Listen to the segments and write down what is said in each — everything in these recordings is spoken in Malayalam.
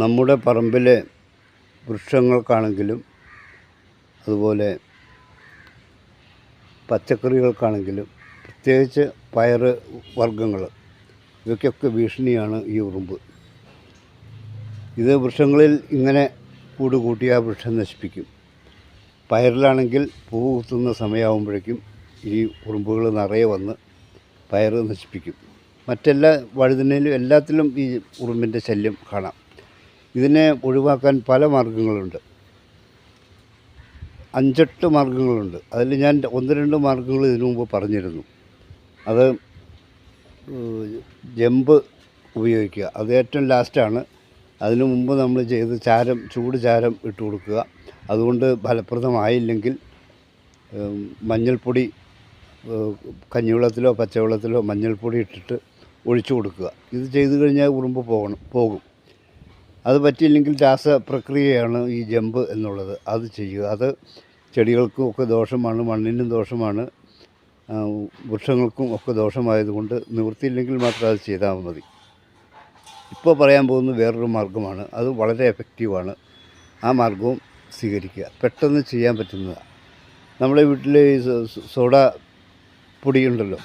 നമ്മുടെ പറമ്പിലെ വൃക്ഷങ്ങൾക്കാണെങ്കിലും അതുപോലെ പച്ചക്കറികൾക്കാണെങ്കിലും പ്രത്യേകിച്ച് പയർ വർഗങ്ങൾ ഇവയ്ക്കൊക്കെ ഭീഷണിയാണ് ഈ ഉറുമ്പ്. ഇത് വൃക്ഷങ്ങളിൽ ഇങ്ങനെ കൂട് കൂട്ടി ആ വൃക്ഷം നശിപ്പിക്കും. പയറിലാണെങ്കിൽ പൂ കുത്തുന്ന സമയമാകുമ്പോഴേക്കും ഈ ഉറുമ്പുകൾ നിറയെ വന്ന് പയർ നശിപ്പിക്കും. മറ്റെല്ലാ വഴുതനയിലും എല്ലാത്തിലും ഈ ഉറുമ്പിന്റെ ശല്യം കാണാം. ഇതിനെ ഒഴിവാക്കാൻ പല മാർഗങ്ങളുണ്ട്. അഞ്ചെട്ട് മാർഗങ്ങളുണ്ട്. അതിൽ ഞാൻ ഒന്ന് രണ്ട് മാർഗങ്ങൾ ഇതിനു മുമ്പ് പറഞ്ഞിരുന്നു. അത് ജമ്പ് ഉപയോഗിക്കുക. അത് ഏറ്റവും ലാസ്റ്റാണ്. അതിനു മുമ്പ് നമ്മൾ ചെയ്ത് ചാരം ചൂട് ചാരം ഇട്ട് കൊടുക്കുക. അതുകൊണ്ട് ഫലപ്രദമായില്ലെങ്കിൽ മഞ്ഞൾപ്പൊടി കഞ്ഞിവെള്ളത്തിലോ പച്ചവെള്ളത്തിലോ മഞ്ഞൾപ്പൊടി ഇട്ടിട്ട് ഒഴിച്ചു കൊടുക്കുക. ഇത് ചെയ്തു കഴിഞ്ഞാൽ ഉറുമ്പ് പോകണം പോകും. അത് പറ്റിയില്ലെങ്കിൽ രാസപ്രക്രിയയാണ് ഈ ജമ്പ് എന്നുള്ളത്. അത് ചെയ്യുക. അത് ചെടികൾക്കും ഒക്കെ ദോഷമാണ് മണ്ണിനും ദോഷമാണ് വൃക്ഷങ്ങൾക്കും ഒക്കെ ദോഷമായതുകൊണ്ട് നിവൃത്തിയില്ലെങ്കിൽ മാത്രം അത് ചെയ്താൽ മതി. ഇപ്പോൾ പറയാൻ പോകുന്ന വേറൊരു മാർഗമാണ്. അത് വളരെ എഫക്റ്റീവാണ്. ആ മാർഗവും സ്വീകരിക്കുക. പെട്ടെന്ന് ചെയ്യാൻ പറ്റുന്നതാണ് നമ്മുടെ വീട്ടിൽ സോഡ പൊടിയുണ്ടല്ലോ.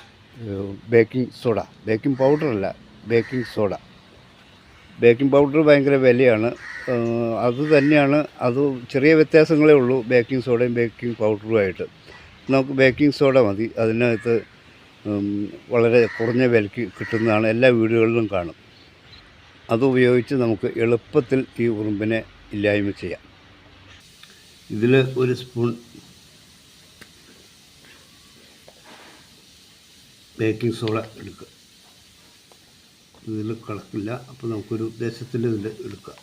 Baking soda. ബേക്കിംഗ് പൗഡറല്ല ബേക്കിംഗ് സോഡ. ബേക്കിംഗ് പൗഡർ ഭയങ്കര വിലയാണ്. അത് തന്നെയാണ് അത് ചെറിയ വ്യത്യാസങ്ങളേ ഉള്ളൂ ബേക്കിംഗ് സോഡയും ബേക്കിംഗ് പൗഡറുമായിട്ട്. നമുക്ക് ബേക്കിംഗ് സോഡ മതി അതിനകത്ത് വളരെ കുറഞ്ഞ വിലയ്ക്ക് കിട്ടുന്നതാണ് എല്ലാ വീടുകളിലും കാണും. അത് ഉപയോഗിച്ച് നമുക്ക് എളുപ്പത്തിൽ ഈ ഉറുമ്പിനെ ഇല്ലായ്മ ചെയ്യാം. ഇതിൽ ഒരു സ്പൂൺ ബേക്കിംഗ് സോഡ എടുക്കുക. ഇതിൽ കളക്കില്ല അപ്പോൾ നമുക്കൊരു ഉദ്ദേശത്തിൽ ഇതിൽ എടുക്കാം.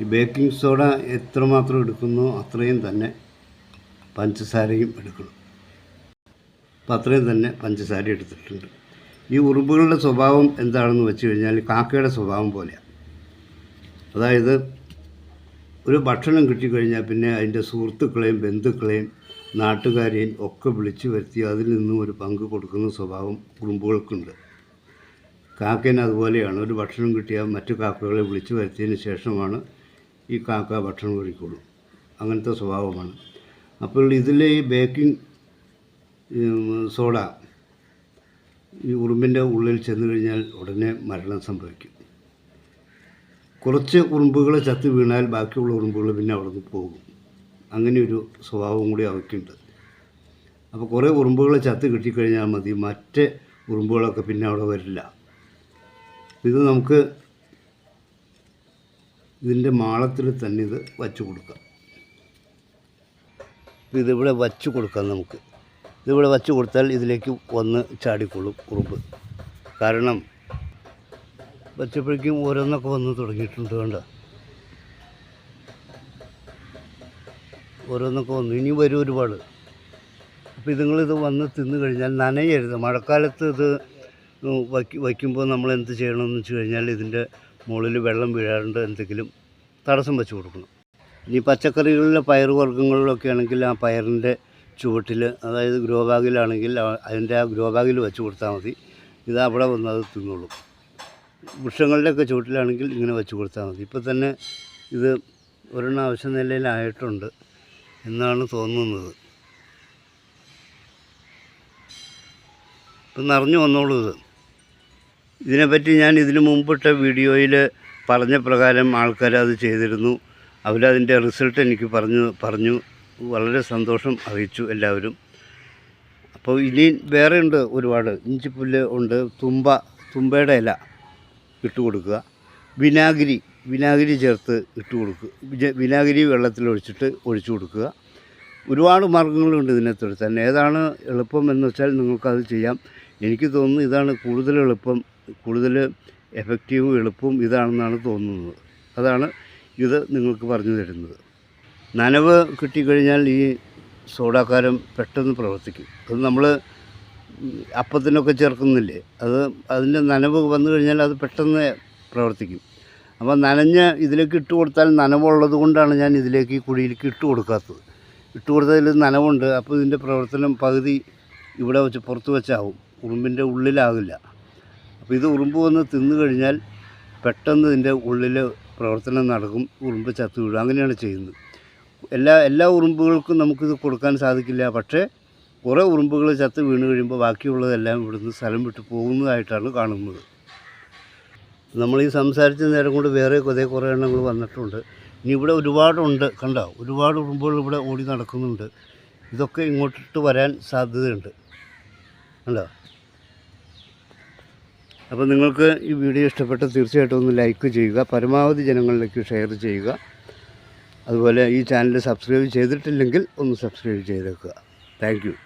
ഈ ബേക്കിംഗ് സോഡ എത്രമാത്രം എടുക്കുന്നു അത്രയും തന്നെ പഞ്ചസാരയും എടുക്കണം. അപ്പം അത്രയും തന്നെ പഞ്ചസാര എടുത്തിട്ടുണ്ട്. ഈ ഉറുമ്പുകളുടെ സ്വഭാവം എന്താണെന്ന് വെച്ച് കഴിഞ്ഞാൽ കാക്കയുടെ സ്വഭാവം പോലെയാണ് അതായത് ഒരു ഭക്ഷണം കിട്ടിക്കഴിഞ്ഞാൽ പിന്നെ അതിന്റെ സുഹൃത്തുക്കളെയും ബന്ധുക്കളെയും നാട്ടുകാരെയും ഒക്കെ വിളിച്ചു വരുത്തി അതിൽ നിന്നും ഒരു പങ്ക് കൊടുക്കുന്ന സ്വഭാവം കുടുംബുകൾക്കുണ്ട് കാക്കേനെ അതുപോലെയാണ്. ഒരു ഭക്ഷണം കിട്ടിയാൽ മറ്റു കാക്കകളെ വിളിച്ചു വരുത്തിയതിന് ശേഷമാണ് ഈ കാക്ക ഭക്ഷണം കഴിക്കുള്ളൂ. അങ്ങനത്തെ സ്വഭാവമാണ്. അപ്പോൾ ഇതിലെ ഈ ബേക്കിംഗ് സോഡ ഈ ഉറുമ്പിന്റെ ഉള്ളിൽ ചെന്ന് കഴിഞ്ഞാൽ ഉടനെ മരണം സംഭവിക്കും. കുറച്ച് ഉറുമ്പുകൾ ചത്ത് വീണാൽ ബാക്കിയുള്ള ഉറുമ്പുകൾ പിന്നെ അവിടെ നിന്ന് പോകും. അങ്ങനെ ഒരു സ്വഭാവം കൂടി അവയ്ക്കുണ്ട്. അപ്പോൾ കുറേ ഉറുമ്പുകൾ ചത്ത് കിട്ടിക്കഴിഞ്ഞാൽ മതി. മറ്റ് ഉറുമ്പുകളൊക്കെ പിന്നെ അവിടെ വരില്ല. ഇത് നമുക്ക് ഇതിന്റെ മാളത്തിൽ തന്നെ ഇത് വച്ചു കൊടുക്കാം. ഇതിവിടെ വച്ചു കൊടുക്കാം നമുക്ക്. ഇതിവിടെ വച്ചു കൊടുത്താൽ ഇതിലേക്ക് വന്ന് ചാടിക്കൊള്ളും ഉറുമ്പ്. കാരണം വച്ചപ്പോഴേക്കും ഓരോന്നൊക്കെ വന്ന് തുടങ്ങിയിട്ടുണ്ട് വേണ്ട ഓരോന്നൊക്കെ വന്നു. ഇനി വരും ഒരുപാട്. അപ്പോൾ ഇതുങ്ങളിത് വന്ന് തിന്നു കഴിഞ്ഞാൽ നനയരുത്. മഴക്കാലത്ത് ഇത് വയ്ക്കും വയ്ക്കുമ്പോൾ നമ്മൾ എന്ത് ചെയ്യണമെന്ന് വെച്ച് കഴിഞ്ഞാൽ ഇതിന്റെ മുകളിൽ വെള്ളം വീഴാണ്ട് എന്തെങ്കിലും തടസ്സം വെച്ച് കൊടുക്കണം. ഇനി പച്ചക്കറികളിലെ പയർ വർഗങ്ങളിലൊക്കെ ആണെങ്കിൽ ആ പയറിന്റെ ചുവട്ടിൽ അതായത് ഗ്രോ ബാഗിലാണെങ്കിൽ അതിന്റെ ആ ഗ്രോ ബാഗിൽ വെച്ച് കൊടുത്താൽ മതി. ഇത് അവിടെ വന്ന് അത് തിന്നോളും. വൃക്ഷങ്ങളുടെയൊക്കെ ചുവട്ടിലാണെങ്കിൽ ഇങ്ങനെ വെച്ച് കൊടുത്താൽ മതി. ഇപ്പോൾ തന്നെ ഇത് ഒരെണ്ണം ആവശ്യ നിലയിലായിട്ടുണ്ട് എന്നാണ് തോന്നുന്നത്. ഇപ്പം നിറഞ്ഞു വന്നോളൂ ഇത്. ഇതിനെപ്പറ്റി ഞാൻ ഇതിനു മുമ്പിട്ട വീഡിയോയിൽ പറഞ്ഞ പ്രകാരം ആൾക്കാർ അത് ചെയ്തിരുന്നു. അവരതിന്റെ റിസൾട്ട് എനിക്ക് പറഞ്ഞു പറഞ്ഞു. വളരെ സന്തോഷം അറിയിച്ചു എല്ലാവരും. അപ്പോൾ ഇനി വേറെ ഉണ്ട് ഒരുപാട്. ഇഞ്ചിപ്പുല്ല് ഉണ്ട് തുമ്പ തുമ്പയുടെ ഇല. ഇട്ട് കൊടുക്കുക വിനാഗിരി വിനാഗിരി ചേർത്ത് ഇട്ട് കൊടുക്കുക വിനാഗിരി വെള്ളത്തിൽ ഒഴിച്ചിട്ട് ഒഴിച്ചു കൊടുക്കുക ഒരുപാട് മാർഗങ്ങളുണ്ട് ഇതിനകത്ത്. തന്നെ ഏതാണ് എളുപ്പം എന്ന് വെച്ചാൽ നിങ്ങൾക്കത് ചെയ്യാം. എനിക്ക് തോന്നുന്നു ഇതാണ് കൂടുതൽ എളുപ്പം കൂടുതൽ എഫക്റ്റീവും എളുപ്പവും ഇതാണെന്നാണ് തോന്നുന്നത്. അതാണ് ഇത് നിങ്ങൾക്ക് പറഞ്ഞു തരുന്നത്. നനവ് കിട്ടിക്കഴിഞ്ഞാൽ ഈ സോഡാക്കാരം പെട്ടെന്ന് പ്രവർത്തിക്കും. അത് നമ്മൾ അപ്പത്തിനൊക്കെ ചേർക്കുന്നില്ലേ? അത് അതിന്റെ നനവ് വന്നു കഴിഞ്ഞാൽ അത് പെട്ടെന്ന് പ്രവർത്തിക്കും. അപ്പോൾ നനഞ്ഞ ഇതിലേക്ക് ഇട്ട് കൊടുത്താൽ നനവുള്ളത് കൊണ്ടാണ് ഞാൻ ഇതിലേക്ക് ഈ കുഴിയിലേക്ക് ഇട്ട് കൊടുക്കാത്തത്. ഇട്ട് കൊടുത്തതിൽ നനവുണ്ട്. അപ്പോൾ ഇതിന്റെ പ്രവർത്തനം പകുതി ഇവിടെ വെച്ച് പുറത്ത് വെച്ചാവും. ഉറുമ്പിന്റെ ഉള്ളിലാകില്ല. അപ്പോൾ ഇത് ഉറുമ്പ് വന്ന് തിന്നു കഴിഞ്ഞാൽ പെട്ടെന്ന് ഇതിന്റെ ഉള്ളിൽ പ്രവർത്തനം നടക്കും. ഉറുമ്പ് ചത്തു വീഴും. അങ്ങനെയാണ് ചെയ്യുന്നത്. എല്ലാ എല്ലാ ഉറുമ്പുകൾക്കും നമുക്കിത് കൊടുക്കാൻ സാധിക്കില്ല. പക്ഷേ കുറേ ഉറുമ്പുകൾ ചത്ത് വീണ് കഴിയുമ്പോൾ ബാക്കിയുള്ളതെല്ലാം ഇവിടുന്ന് സ്ഥലം വിട്ട് പോകുന്നതായിട്ടാണ് കാണുന്നത്. നമ്മൾ ഈ സംസാരിച്ച നേരം കൊണ്ട് വേറെ കുറേ കുറേ എണ്ണങ്ങൾ വന്നിട്ടുണ്ട്. ഇനി ഇവിടെ ഒരുപാടുണ്ട് കണ്ടോ? ഒരുപാട് ഉറുമ്പുകൾ ഇവിടെ ഓടി നടക്കുന്നുണ്ട്. ഇതൊക്കെ ഇങ്ങോട്ടിട്ട് വരാൻ സാധ്യതയുണ്ട്. കണ്ടോ? അപ്പോൾ നിങ്ങൾക്ക് ഈ വീഡിയോ ഇഷ്ടപ്പെട്ട തീർച്ചയായിട്ടും ഒന്ന് ലൈക്ക് ചെയ്യുക പരമാവധി ജനങ്ങളിലേക്ക് ഷെയർ ചെയ്യുക. അതുപോലെ ഈ ചാനൽ സബ്സ്ക്രൈബ് ചെയ്തിട്ടില്ലെങ്കിൽ ഒന്ന് സബ്സ്ക്രൈബ് ചെയ്തേക്കുക. താങ്ക്